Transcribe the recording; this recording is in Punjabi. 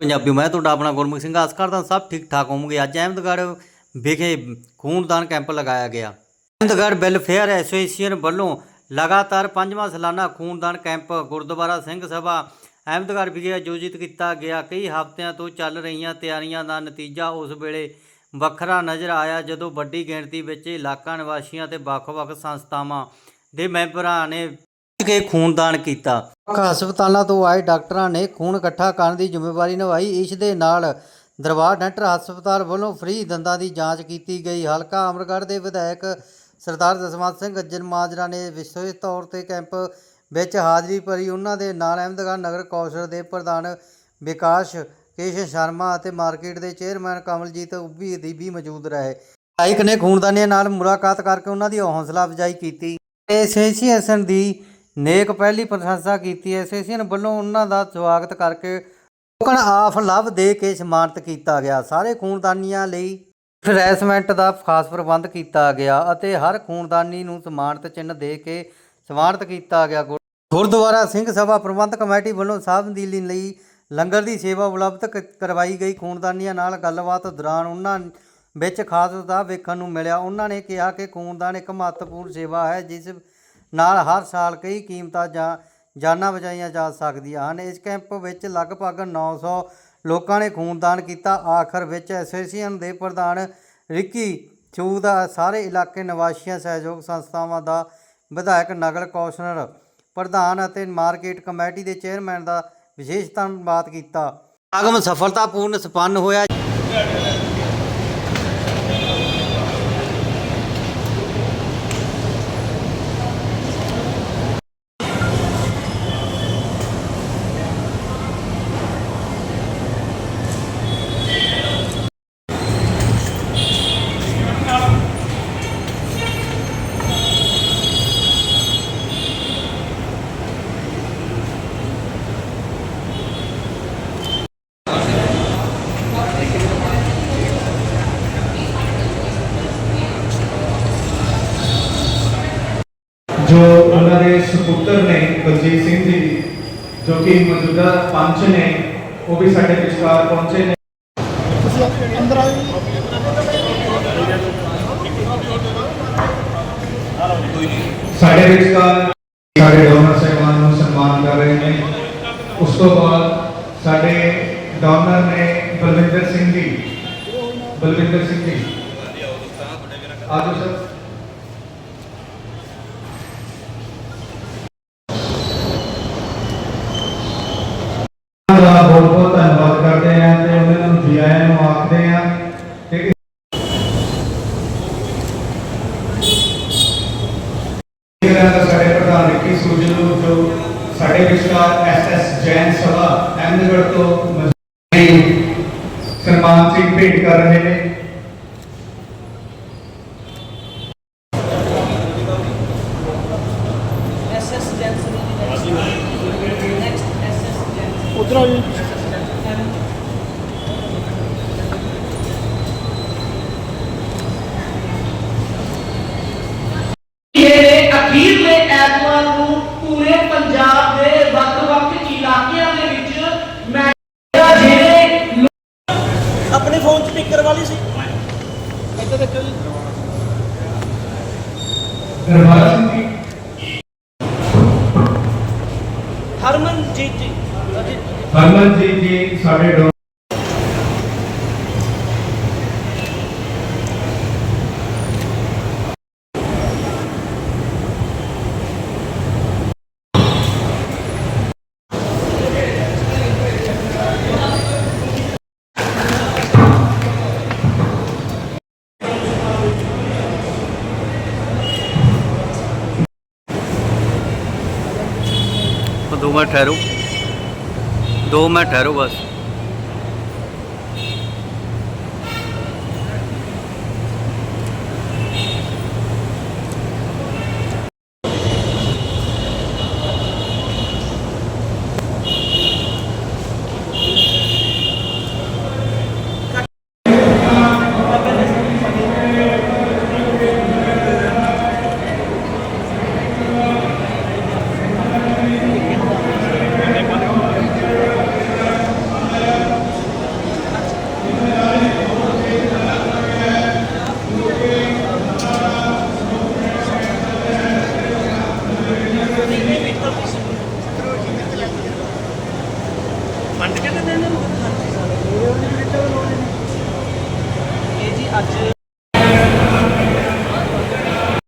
ਪੰਜਾਬੀ ਮੈਂ ਤੁਹਾਡਾ ਆਪਣਾ ਗੁਰਮੁਖ ਸਿੰਘ, ਆਸ ਕਰਦਾ ਸਭ ਠੀਕ ਠਾਕ ਹੋਵੋਗੇ। ਅੱਜ ਅਹਿਮਦਗੜ੍ਹ ਵਿਖੇ ਖੂਨਦਾਨ ਕੈਂਪ ਲਗਾਇਆ ਗਿਆ। ਅਹਿਮਦਗੜ੍ਹ ਵੈਲਫੇਅਰ ਐਸੋਸੀਏਸ਼ਨ ਵੱਲੋਂ ਲਗਾਤਾਰ ਪੰਜਵਾਂ ਸਾਲਾਨਾ ਖੂਨਦਾਨ ਕੈਂਪ ਗੁਰਦੁਆਰਾ ਸਿੰਘ ਸਭਾ ਅਹਿਮਦਗੜ੍ਹ ਵਿਖੇ ਆਯੋਜਿਤ ਕੀਤਾ ਗਿਆ। ਕਈ ਹਫ਼ਤਿਆਂ ਤੋਂ ਚੱਲ ਰਹੀਆਂ ਤਿਆਰੀਆਂ ਦਾ ਨਤੀਜਾ ਉਸ ਵੇਲੇ ਵੱਖਰਾ ਨਜ਼ਰ ਆਇਆ, ਜਦੋਂ ਵੱਡੀ ਗਿਣਤੀ ਵਿੱਚ ਇਲਾਕਾ ਨਿਵਾਸੀਆਂ ਤੇ ਵੱਖ-ਵੱਖ ਸੰਸਥਾਵਾਂ ਦੇ ਮੈਂਬਰਾਂ ਨੇ ਕੇ ਖੂਨਦਾਨ ਕੀਤਾ। ਹਸਪਤਾਲਾਂ ਤੋਂ ਆਏ ਡਾਕਟਰਾਂ ਨੇ ਖੂਨ ਇਕੱਠਾ ਕਰਨ ਦੀ ਜ਼ਿੰਮੇਵਾਰੀ ਨਿਭਾਈ। ਇਸ ਦੇ ਨਾਲ ਦਰਬਾਰ ਡੈਂਟਲ ਹਸਪਤਾਲ ਵੱਲੋਂ ਫ੍ਰੀ ਦੰਦਾਂ ਦੀ ਜਾਂਚ ਕੀਤੀ ਗਈ। ਹਲਕਾ ਅਮਰਗੜ੍ਹ ਦੇ ਵਿਧਾਇਕ ਸਰਦਾਰ ਜਸਵੰਤ ਸਿੰਘ ਗੱਜਨ ਮਾਜਰਾ ਨੇ ਵਿਸ਼ੇਸ਼ ਤੌਰ ਤੇ ਕੈਂਪ ਵਿੱਚ ਹਾਜ਼ਰੀ ਭਰੀ। ਉਹਨਾਂ ਦੇ ਨਾਲ ਅਹਿਮਦਗੜ੍ਹ ਨਗਰ ਕੌਂਸਲ ਦੇ ਪ੍ਰਧਾਨ ਵਿਕਾਸ ਕੇਸ਼ ਸ਼ਰਮਾ ਅਤੇ ਮਾਰਕੀਟ ਦੇ ਚੇਅਰਮੈਨ ਕਮਲਜੀਤ ਉੱਭੀ ਦੀ ਵੀ ਮੌਜੂਦ ਰਹੇ। ਵਿਧਾਇਕ ਨੇ ਖੂਨਦਾਨੀਆਂ ਨਾਲ ਮੁਲਾਕਾਤ ਕਰਕੇ ਉਹਨਾਂ ਦੀ ਹੌਸਲਾ ਅਫਜ਼ਾਈ ਕੀਤੀ। ਐਸੋਸੀਏਸ਼ਨ ਦੀ ਨੇਕ ਪਹਿਲੀ ਪ੍ਰਸ਼ੰਸਾ ਕੀਤੀ ਐਸੋਸੀਏਸ਼ਨ ਵੱਲੋਂ ਉਹਨਾਂ ਦਾ ਸਵਾਗਤ ਕਰਕੇ ਟੋਕਨ ਆਫ ਲਵ ਦੇ ਕੇ ਸਨਮਾਨਿਤ ਕੀਤਾ ਗਿਆ। ਸਾਰੇ ਖੂਨਦਾਨੀਆਂ ਲਈ ਫਰੈਸਮੈਂਟ ਦਾ ਖਾਸ ਪ੍ਰਬੰਧ ਕੀਤਾ ਗਿਆ ਅਤੇ ਹਰ ਖੂਨਦਾਨੀ ਨੂੰ ਸਨਮਾਨਿਤ ਚਿੰਨ੍ਹ ਦੇ ਕੇ ਸਨਮਾਨਿਤ ਕੀਤਾ ਗਿਆ। ਗੁਰ- ਗੁਰਦੁਆਰਾ ਸਿੰਘ ਸਭਾ ਪ੍ਰਬੰਧਕ ਕਮੇਟੀ ਵੱਲੋਂ ਸਾਬਦੀਲੀ ਲਈ ਲੰਗਰ ਦੀ ਸੇਵਾ ਉਪਲਬਧ ਕਰਵਾਈ ਗਈ। ਖੂਨਦਾਨੀਆਂ ਨਾਲ ਗੱਲਬਾਤ ਦੌਰਾਨ ਉਹਨਾਂ ਵਿੱਚ ਖਾਸ ਉਤਸ਼ਾਹ ਵੇਖਣ ਨੂੰ ਮਿਲਿਆ। ਉਹਨਾਂ ਨੇ ਕਿਹਾ ਕਿ ਖੂਨਦਾਨ ਇੱਕ ਮਹੱਤਵਪੂਰਨ ਸੇਵਾ ਹੈ, ਜਿਸ ਨਾਲ ਹਰ ਸਾਲ ਕਈ ਕੀਮਤਾਂ ਜਾਂ ਜਾਨਾਂ ਬਚਾਈਆਂ ਜਾ ਸਕਦੀਆਂ ਹਨ। ਇਸ ਕੈਂਪ ਵਿੱਚ ਲਗਭਗ 900 ਲੋਕਾਂ ਨੇ ਖੂਨਦਾਨ ਕੀਤਾ। ਆਖਰ ਵਿੱਚ ਐਸੋਸੀਏਸ਼ਨ ਦੇ ਪ੍ਰਧਾਨ ਰਿੱਕੀ ਚੂ ਦਾ ਸਾਰੇ ਇਲਾਕੇ ਨਿਵਾਸੀਆਂ, ਸਹਿਯੋਗ ਸੰਸਥਾਵਾਂ ਦਾ ਵਿਧਾਇਕ ਨਗਰ ਕੌਂਸਲਰ ਪ੍ਰਧਾਨ ਅਤੇ ਮਾਰਕੀਟ ਕਮੇਟੀ ਦੇ ਚੇਅਰਮੈਨ ਦਾ ਵਿਸ਼ੇਸ਼ ਧੰਨਵਾਦ ਕੀਤਾ। ਆਗਮ ਸਫਲਤਾਪੂਰਨ ਸੰਪੰਨ ਹੋਇਆ। ਜੋ ਉਹਨਾਂ ਦੇ ਸੁਪੁੱਤਰ ਨੇ ਬਲਜੀਤ ਸਿੰਘ ਜੀ ਜੋ ਕਿ ਮੌਜੂਦਾ ਪੰਚ ਨੇ ਉਹ ਵੀ ਸਾਡੇ ਵਿਚਕਾਰ ਪਹੁੰਚੇ ਨੇ ਸਾਡੇ ਵਿਚਕਾਰ ਸਾਡੇ ਡੋਨਰ ਸਹਿਬਾਨ ਨੂੰ ਸਨਮਾਨ ਕਰ ਰਹੇ ਨੇ ਉਸ ਤੋਂ ਬਾਅਦ ਸਾਡੇ ਡੋਨਰ ਨੇ ਬਲਵਿੰਦਰ ਸਿੰਘ ਜੀ ਬਲਵਿੰਦਰ ਸਿੰਘ ਜੀ ਆਜੋ ਸਰ ਦਾ ਬਹੁਤ ਬਹੁਤ ਧੰਨਵਾਦ ਕਰਦੇ ਹਾਂ ਤੇ ਉਹਨਾਂ ਨੂੰ ਜੀ ਆਇਆਂ ਨੂੰ ਆਖਦੇ ਹਾਂ ਕਿ ਸਾਡੇ ਪ੍ਰਧਾਨ ਰਿੱਕੀ ਸੂਜਨ ਜੋ ਸਾਡੇ ਵਿਚਕਾਰ ਐਸਐਸ ਜੈਨ ਸਭਾ ਅਹਿਮਦਗੜ੍ਹ ਤੋਂ ਮਜ਼ਦੂਰੀ ਸਨਮਾਨ ਸਿੰਘ ਭੇਟ ਕਰ ਰਹੇ ਨੇ. ਉਧਰ ਦਰਬਾਰ ਸਿੰਘ ਜੀ 2 ਮਿੰਟ ਠਹਿਰੋ। ਦੋ ਮੈਂ ਠਹਿਰੋ ਬਸ। ਫੰਡ ਕਿਹਦੇ ਨੇ? ਇਹਨਾਂ ਨੂੰ ਇਹ ਜੀ ਅੱਜ